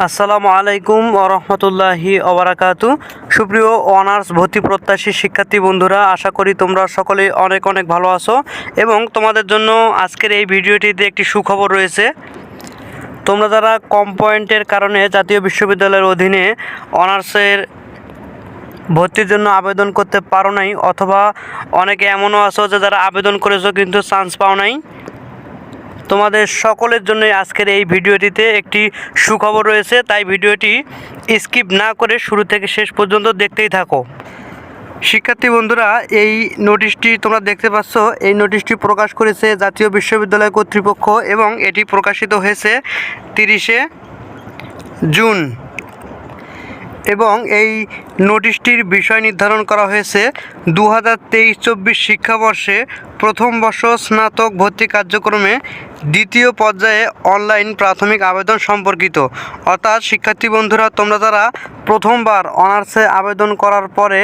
আসসালামু আলাইকুম ওরহমতুল্লাহি ওবরাকাতু সুপ্রিয় অনার্স ভর্তি প্রত্যাশী শিক্ষার্থী বন্ধুরা, আশা করি তোমরা সকলে অনেক অনেক ভালো আছো এবং তোমাদের জন্য আজকের এই ভিডিওটিতে একটি সুখবর রয়েছে। তোমরা যারা কম পয়েন্টের কারণে জাতীয় বিশ্ববিদ্যালয়ের অধীনে অনার্সের ভর্তির জন্য আবেদন করতে পারো নাই অথবা অনেকে এমনও আছো যে যারা আবেদন করেছ কিন্তু চান্স পাও নাই তোমাদের সকলের জন্যই আজকের এই ভিডিওটিতে একটি সুখবর রয়েছে, তাই ভিডিওটি স্কিপ না করে শুরু থেকে শেষ পর্যন্ত দেখতেই থাকো। শিক্ষার্থী বন্ধুরা, এই নোটিশটি তোমরা দেখতে পাচ্ছ, এই নোটিশটি প্রকাশ করেছে জাতীয় বিশ্ববিদ্যালয় কর্তৃপক্ষ এবং এটি প্রকাশিত হয়েছে তিরিশে জুন। এবং এই নোটিশটির বিষয় নির্ধারণ করা হয়েছে। দু হাজার তেইশ চব্বিশ শিক্ষাবর্ষে প্রথম বর্ষ স্নাতক ভর্তি কার্যক্রমে দ্বিতীয় পর্যায়ে অনলাইন প্রাথমিক আবেদন সম্পর্কিত। অর্থাৎ, শিক্ষার্থী বন্ধুরা, তোমরা যারা প্রথমবার অনার্সে আবেদন করার পরে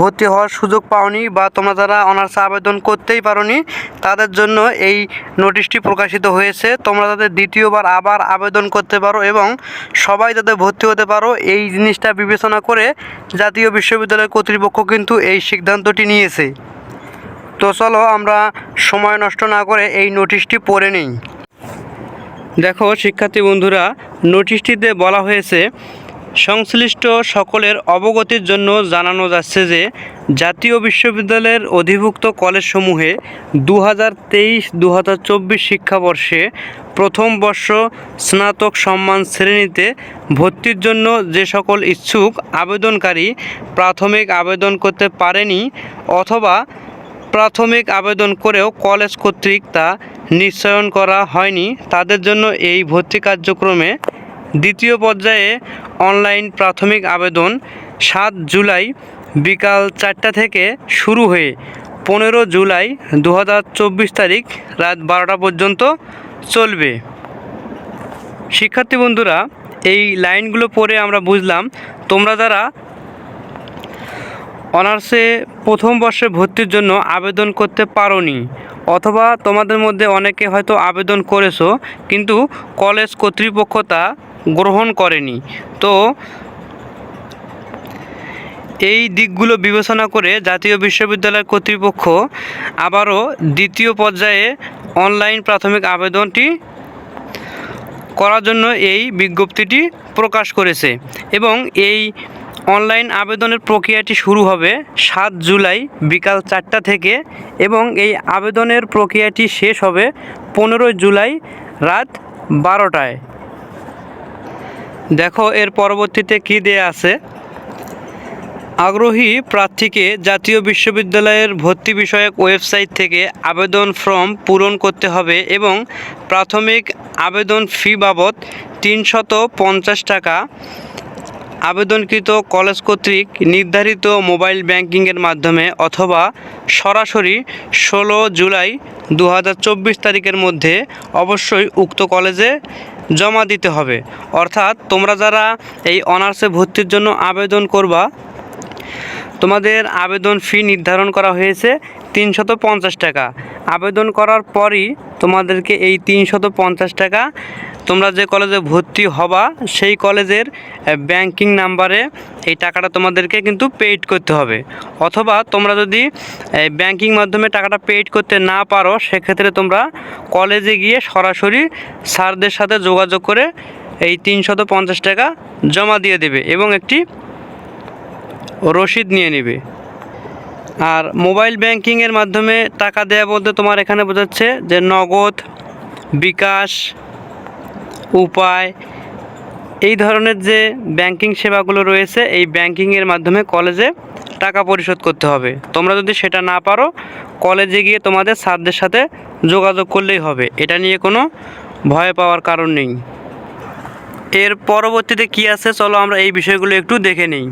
ভর্তি হওয়ার সুযোগ পাওনি বা তোমরা যারা অনার্সে আবেদন করতেই পারোনি, তাদের জন্য এই নোটিশটি প্রকাশিত হয়েছে। তোমরা যাতে দ্বিতীয়বার আবার আবেদন করতে পারো এবং সবাই যাতে ভর্তি হতে পারো, এই জিনিসটা বিবেচনা করে জাতীয় বিশ্ববিদ্যালয় কর্তৃপক্ষ কিন্তু এই সিদ্ধান্তটি নিয়েছে। তো চলো আমরা সময় নষ্ট না করে এই নোটিশটি পড়ে নিই। দেখো, শিক্ষার্থী বন্ধুরা, নোটিশটিতে বলা হয়েছে সংশ্লিষ্ট সকলের অবগতির জন্য জানানো যাচ্ছে যে, জাতীয় বিশ্ববিদ্যালয়ের অধিভুক্ত কলেজসমূহে দু হাজার তেইশ দু হাজার চব্বিশ শিক্ষাবর্ষে প্রথম বর্ষ স্নাতক সম্মান শ্রেণীতে ভর্তির জন্য যে সকল ইচ্ছুক আবেদনকারী প্রাথমিক আবেদন করতে পারেনি অথবা প্রাথমিক আবেদন করেও কলেজ কর্তৃক তা নিশ্চয়ন করা হয়নি, তাদের জন্য এই ভর্তি কার্যক্রমে দ্বিতীয় পর্যায়ে অনলাইন প্রাথমিক আবেদন সাত জুলাই বিকাল চারটা থেকে শুরু হয়ে পনেরো জুলাই দু হাজার চব্বিশ তারিখ রাত বারোটা পর্যন্ত চলবে। শিক্ষার্থী বন্ধুরা, এই লাইনগুলো পড়ে আমরা বুঝলাম, তোমরা যারা অনার্সে প্রথম বর্ষে ভর্তির জন্য আবেদন করতে পারোনি, অথবা তোমাদের মধ্যে অনেকে হয়তো আবেদন করেছ, কিন্তু কলেজ কর্তৃপক্ষ তা গ্রহণ করেনি। তো এই দিকগুলো বিবেচনা করে জাতীয় বিশ্ববিদ্যালয় কর্তৃপক্ষ আবারও দ্বিতীয় পর্যায়ে অনলাইন প্রাথমিক আবেদনটি করার জন্য এই বিজ্ঞপ্তিটি প্রকাশ করেছে এবং এই অনলাইন আবেদনের প্রক্রিয়াটি শুরু হবে সাত জুলাই বিকাল চারটা থেকে এবং এই আবেদনের প্রক্রিয়াটি শেষ হবে পনেরোই জুলাই রাত বারোটায়। দেখো এর পরবর্তীতে কী দেয়া আছে? আগ্রহী প্রার্থীকে জাতীয় বিশ্ববিদ্যালয়ের ভর্তি বিষয়ক ওয়েবসাইট থেকে আবেদন ফর্ম পূরণ করতে হবে এবং প্রাথমিক আবেদন ফি বাবদ তিনশত পঞ্চাশ টাকা আবেদনকৃত কলেজ কর্তৃক নির্ধারিত মোবাইল ব্যাংকিংয়ের মাধ্যমে অথবা সরাসরি ষোলো জুলাই দু হাজার চব্বিশ তারিখের মধ্যে অবশ্যই উক্ত কলেজে জমা দিতে হবে। অর্থাৎ তোমরা যারা এই অনার্সে ভর্তির জন্য আবেদন করবা, তোমাদের আবেদন ফি নির্ধারণ করা হয়েছে। তিনশত পঞ্চাশ টাকা। আবেদন করার পরই তোমাদেরকে এই তিনশত পঞ্চাশ টাকা তোমরা যে কলেজে ভর্তি হবা, সেই কলেজের ব্যাংকিং নাম্বারে এই টাকাটা তোমাদেরকে কিন্তু পেইড করতে হবে। অথবা তোমরা যদি ব্যাংকিং মাধ্যমে টাকাটা পেইড করতে না পারো, সেক্ষেত্রে তোমরা কলেজে গিয়ে সরাসরি স্যারদের সাথে যোগাযোগ করে এই তিনশত পঞ্চাশ টাকা জমা দিয়ে দেবে এবং একটি রসিদ নিয়ে নেবে। আর মোবাইল ব্যাংকিংয়ের মাধ্যমে টাকা দেওয়া বলতে তোমার এখানে বোঝাচ্ছে যে নগদ, বিকাশ, উপায়, এই ধরনের যে ব্যাংকিং সেবাগুলো রয়েছে, এই ব্যাংকিংয়ের মাধ্যমে কলেজে টাকা পরিশোধ করতে হবে। তোমরা যদি সেটা না পারো, কলেজে গিয়ে তোমাদের স্যারদের সাথে যোগাযোগ করলেই হবে। এটা নিয়ে কোনো ভয় পাওয়ার কারণ নেই। এর পরবর্তীতে কি আছে, চলো আমরা এই বিষয়গুলো একটু দেখে নিই।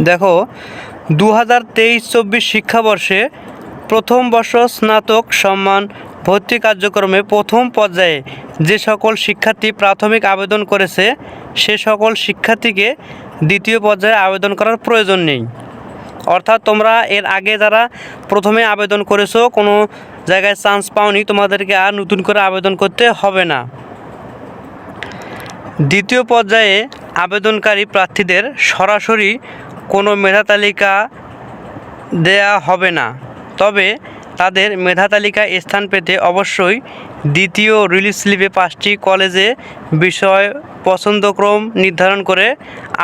দেখো দু হাজার তেইশ চব্বিশ শিক্ষাবর্ষে প্রথম বর্ষ স্নাতক সম্মান ভর্তি কার্যক্রমে প্রথম পর্যায়ে যে সকল শিক্ষার্থী প্রাথমিক আবেদন করেছে, সে সকল শিক্ষার্থীকে দ্বিতীয় পর্যায়ে আবেদন করার প্রয়োজন নেই। অর্থাৎ তোমরা এর আগে যারা প্রথমে আবেদন করেছ, কোনো জায়গায় চান্স পাওনি, তোমাদেরকে আর নতুন করে আবেদন করতে হবে না। দ্বিতীয় পর্যায়ে আবেদনকারী প্রার্থীদের সরাসরি কোনো মেধা তালিকা দেয়া হবে না। তবে তাদের মেধা তালিকায় স্থান পেতে অবশ্যই দ্বিতীয় রিলিজ স্লিপে পাঁচটি কলেজে বিষয় পছন্দক্রম নির্ধারণ করে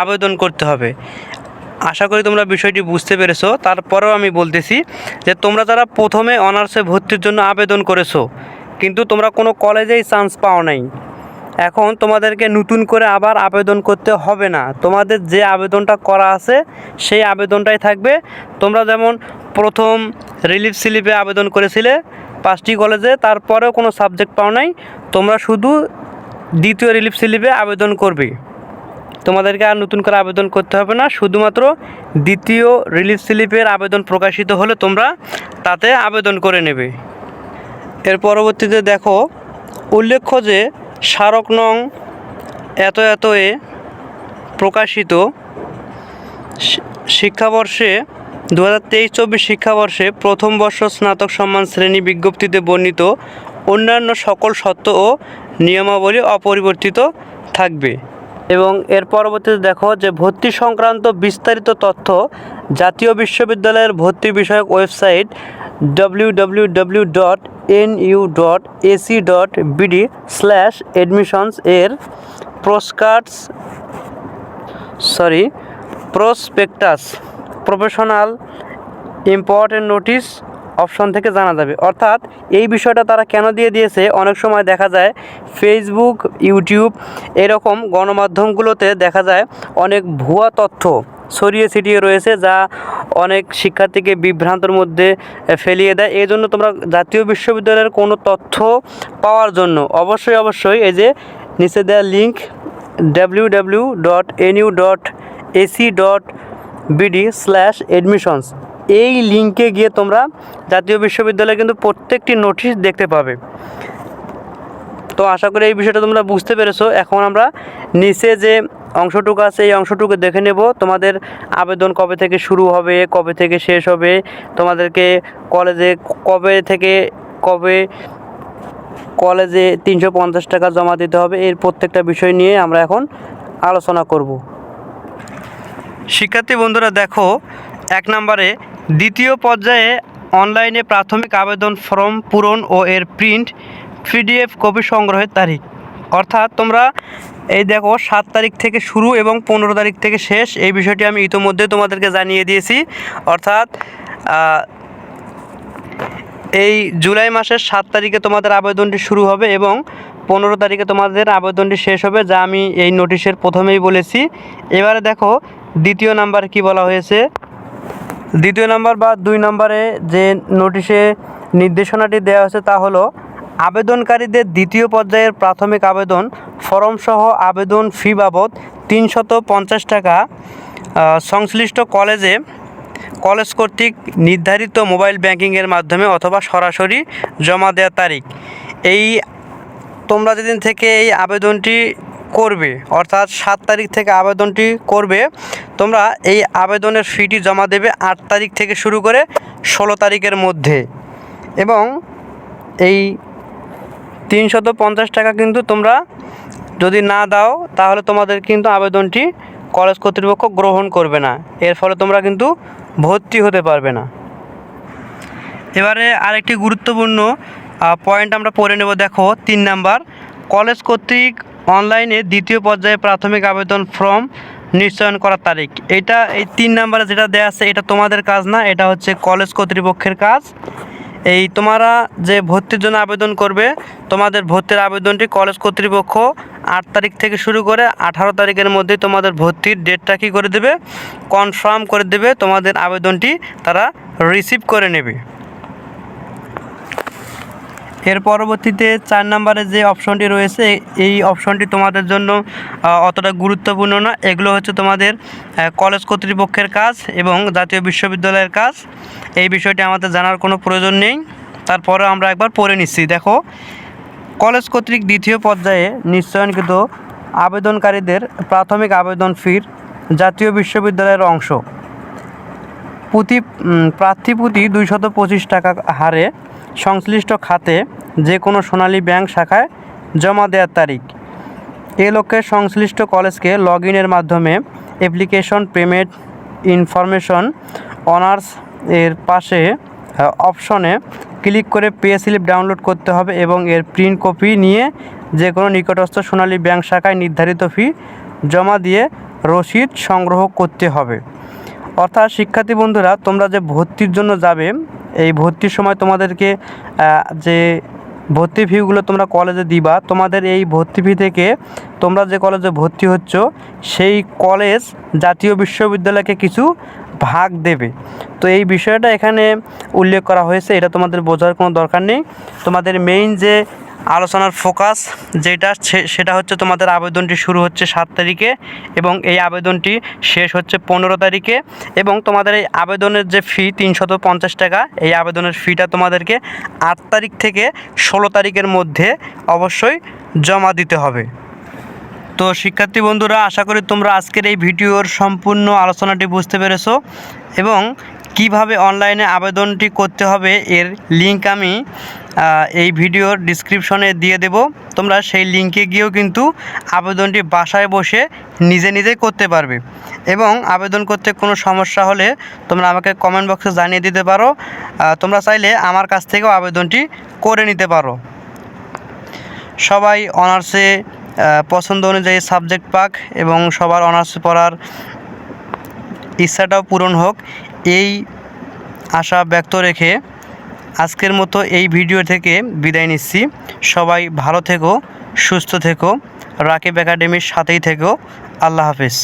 আবেদন করতে হবে। আশা করি তোমরা বিষয়টি বুঝতে পেরেছ। তারপরেও আমি বলতেছি যে তোমরা যারা প্রথমে অনার্সে ভর্তির জন্য আবেদন করেছ, কিন্তু তোমরা কোনো কলেজেই চান্স পাও নাই। এখন তোমাদেরকে নতুন করে আবার আবেদন করতে হবে না। তোমাদের যে আবেদনটা করা আছে, সেই আবেদনটাই থাকবে। তোমরা যেমন প্রথম রিলিফ স্লিপে আবেদন করেছিলে পাঁচটি কলেজে, তারপরেও কোনো সাবজেক্ট পাও নাই। তোমরা শুধু দ্বিতীয় রিলিফ স্লিপে আবেদন করবে। তোমাদেরকে আর নতুন করে আবেদন করতে হবে না, শুধুমাত্র দ্বিতীয় রিলিফ স্লিপের আবেদন প্রকাশিত হলে তোমরা তাতে আবেদন করে নেবে। এর পরবর্তীতে দেখো, উল্লেখ্য যে স্মারক নং এত এত এ প্রকাশিত শিক্ষাবর্ষে দু হাজার তেইশ চব্বিশ শিক্ষাবর্ষে প্রথম বর্ষ স্নাতক সম্মান শ্রেণি বিজ্ঞপ্তিতে বর্ণিত অন্যান্য সকল শর্ত ও নিয়মাবলী অপরিবর্তিত থাকবে। এবং এর পরবর্তীতে দেখো যে ভর্তি সংক্রান্ত বিস্তারিত তথ্য জাতীয় বিশ্ববিদ্যালয়ের ভর্তি বিষয়ক website W W W dot N U dot AC dot slash admissions এর prospectus sorry prospectus professional important notice option থেকে জানা যাবে। অর্থাৎ এই বিষয়টা তারা কেন দিয়ে দিয়েছে? অনেক সময় দেখা যায় ফেসবুক ইউটিউব এরকম গণমাধ্যমগুলোতে দেখা যায় অনেক ভুয়া তথ্য ছড়িয়ে ছিটিয়ে রয়েছে যা অনেক শিক্ষার্থীকে বিভ্রান্তর মধ্যে ফেলিয়ে দেয়। এই জন্য তোমরা জাতীয় বিশ্ববিদ্যালয়ের কোনো তথ্য পাওয়ার জন্য অবশ্যই অবশ্যই এই যে নিচে দেওয়া link W W dot NU dot AC dot BD slash admissions এই লিঙ্কে গিয়ে তোমরা জাতীয় বিশ্ববিদ্যালয়ে কিন্তু প্রত্যেকটি নোটিশ দেখতে পাবে। তো আশা করি এই বিষয়টা তোমরা বুঝতে পেরেছ। এখন আমরা নিচে যে অংশটুকু আছে, এই অংশটুকু দেখে নেব। তোমাদের আবেদন কবে থেকে শুরু হবে, কবে থেকে শেষ হবে, তোমাদেরকে কলেজে কবে থেকে কবে কলেজে তিনশো পঞ্চাশ টাকা জমা দিতে হবে, এর প্রত্যেকটা বিষয় নিয়ে আমরা এখন আলোচনা করব। শিক্ষার্থী বন্ধুরা, দেখো, এক নম্বরে দ্বিতীয় পর্যায়ে অনলাইনে প্রাথমিক আবেদন ফর্ম পূরণ ও এর প্রিন্ট, পিডিএফ কপি সংগ্রহের তারিখ। অর্থাৎ তোমরা এই দেখো, সাত তারিখ থেকে শুরু এবং পনেরো তারিখ থেকে শেষ। এই বিষয়টি আমি ইতোমধ্যে তোমাদেরকে জানিয়ে দিয়েছি। অর্থাৎ এই জুলাই মাসের সাত তারিখে তোমাদের আবেদনটি শুরু হবে এবং পনেরো তারিখে তোমাদের আবেদনটি শেষ হবে, যা আমি এই নোটিশের প্রথমেই বলেছি। এবারে দেখো, দ্বিতীয় নাম্বার কি বলা হয়েছে? দ্বিতীয় নাম্বার বা দুই নম্বরে যে নোটিশে নির্দেশনাটি দেওয়া হয়েছে তা হলো আবেদনকারীদের দ্বিতীয় পর্যায়ের প্রাথমিক আবেদন ফর্ম সহ আবেদন ফি বাবদ তিনশত পঞ্চাশ টাকা সংশ্লিষ্ট কলেজে কলেজ কর্তৃক নির্ধারিত মোবাইল ব্যাংকিংয়ের মাধ্যমে অথবা সরাসরি জমা দেওয়ার তারিখ। এই তোমরা যেদিন থেকে এই আবেদনটি করবে, অর্থাৎ সাত তারিখ থেকে আবেদনটি করবে, তোমরা এই আবেদনের ফিটি জমা দেবে আট তারিখ থেকে শুরু করে ষোলো তারিখের মধ্যে। এবং এই তিনশত পঞ্চাশ টাকা কিন্তু তোমরা যদি না দাও, তাহলে তোমাদের কিন্তু আবেদনটি কলেজ কর্তৃপক্ষ গ্রহণ করবে না। এর ফলে তোমরা কিন্তু ভর্তি হতে পারবে না। এবারে আরেকটি গুরুত্বপূর্ণ পয়েন্ট আমরা পড়ে নেব, দেখো, তিন নাম্বার। কলেজ কর্তৃক অনলাইনে দ্বিতীয় পর্যায়ে প্রাথমিক আবেদন ফর্ম নিশ্চয়ন করার তারিখ। এটা এই তিন নাম্বারে যেটা দেওয়া আছে, এটা তোমাদের কাজ না, এটা হচ্ছে কলেজ কর্তৃপক্ষের কাজ। এই তোমরা যে ভর্তির জন্য আবেদন করবে, তোমাদের ভর্তির আবেদনটি কলেজ কর্তৃপক্ষ আট তারিখ থেকে শুরু করে আঠারো তারিখের মধ্যে তোমাদের ভর্তির ডেটটা কী করে দেবে, কনফার্ম করে দেবে, তোমাদের আবেদনটি তারা রিসিভ করে নেবে। এর পরবর্তীতে চার নম্বরে যে অপশনটি রয়েছে, এই অপশনটি তোমাদের জন্য অতটা গুরুত্বপূর্ণ না। এগুলো হচ্ছে তোমাদের কলেজ কর্তৃপক্ষের কাজ এবং জাতীয় বিশ্ববিদ্যালয়ের কাজ। এই বিষয়টি আমাদের জানার কোনো প্রয়োজন নেই। তারপরে আমরা একবার পড়ে নিচ্ছি। দেখো কলেজ কর্তৃক দ্বিতীয় পর্যায়ে নিশ্চয়নকৃত আবেদনকারীদের প্রাথমিক আবেদন ফির জাতীয় বিশ্ববিদ্যালয়ের অংশ। প্রতি প্রার্থী প্রতি দুইশত পঁচিশ টাকা হারে সংশ্লিষ্ট খাতে যে কোনো সোনালী ব্যাংক শাখায় জমা দেওয়ার তারিখ। এ লক্ষ্যে সংশ্লিষ্ট কলেজকে লগ ইনের মাধ্যমে অ্যাপ্লিকেশন, পেমেন্ট, ইনফরমেশন, অনার্স এর পাশে অপশনে ক্লিক করে পে স্লিপ ডাউনলোড করতে হবে এবং এর প্রিন্ট কপি নিয়ে যে কোনো নিকটস্থ সোনালী ব্যাংক শাখায় নির্ধারিত ফি জমা দিয়ে রসিদ সংগ্রহ করতে হবে। অর্থাৎ শিক্ষার্থী বন্ধুরা, তোমরা যে ভর্তির জন্য যাবে এই ভর্তির সময় তোমাদেরকে যে ভর্তি ফিগুলো তোমরা কলেজে দিবা, তোমাদের এই ভর্তি ফি থেকে তোমরা যে কলেজে ভর্তি হচ্ছ, সেই কলেজ জাতীয় বিশ্ববিদ্যালয়কে কিছু ভাগ দেবে। তো এই বিষয়টা এখানে উল্লেখ করা হয়েছে, এটা তোমাদের বোঝার কোনো দরকার নেই। তোমাদের মেইন যে আলোচনার ফোকাস যেটা সেটা হচ্ছে তোমাদের আবেদনটি শুরু হচ্ছে সাত তারিখে এবং এই আবেদনটি শেষ হচ্ছে পনেরো তারিখে এবং তোমাদের এই আবেদনের যে ফি তিনশত পঞ্চাশ টাকা, এই আবেদনের ফিটা তোমাদেরকে আট তারিখ থেকে ষোলো তারিখের মধ্যে অবশ্যই জমা দিতে হবে। তো শিক্ষার্থী বন্ধুরা, আশা করি তোমরা আজকের এই ভিডিওর সম্পূর্ণ আলোচনাটি বুঝতে পেরেছ এবং কীভাবে অনলাইনে আবেদনটি করতে হবে এর লিংক আমি এই ভিডিওর ডিসক্রিপশনে দিয়ে দেব। তোমরা সেই লিংকে গিয়েও কিন্তু আবেদনটি বাসায় বসে নিজে নিজেই করতে পারবে। এবং আবেদন করতে কোনো সমস্যা হলে তোমরা আমাকে কমেন্ট বক্সে জানিয়ে দিতে পারো। তোমরা চাইলে আমার কাছ থেকেও আবেদনটি করে নিতে পারো। সবাই অনার্সে পছন্দ অনুযায়ী সাবজেক্ট পাক এবং সবার অনার্স পড়ার ইচ্ছাটাও পূরণ হোক। এই আশা ব্যক্ত রেখে আজকের মতো এই ভিডিও থেকে বিদায় নিচ্ছি। সবাই ভালো থেকো, সুস্থ থেকো, রাকিব একাডেমির সাথেই থেকো। আল্লাহ হাফিজ।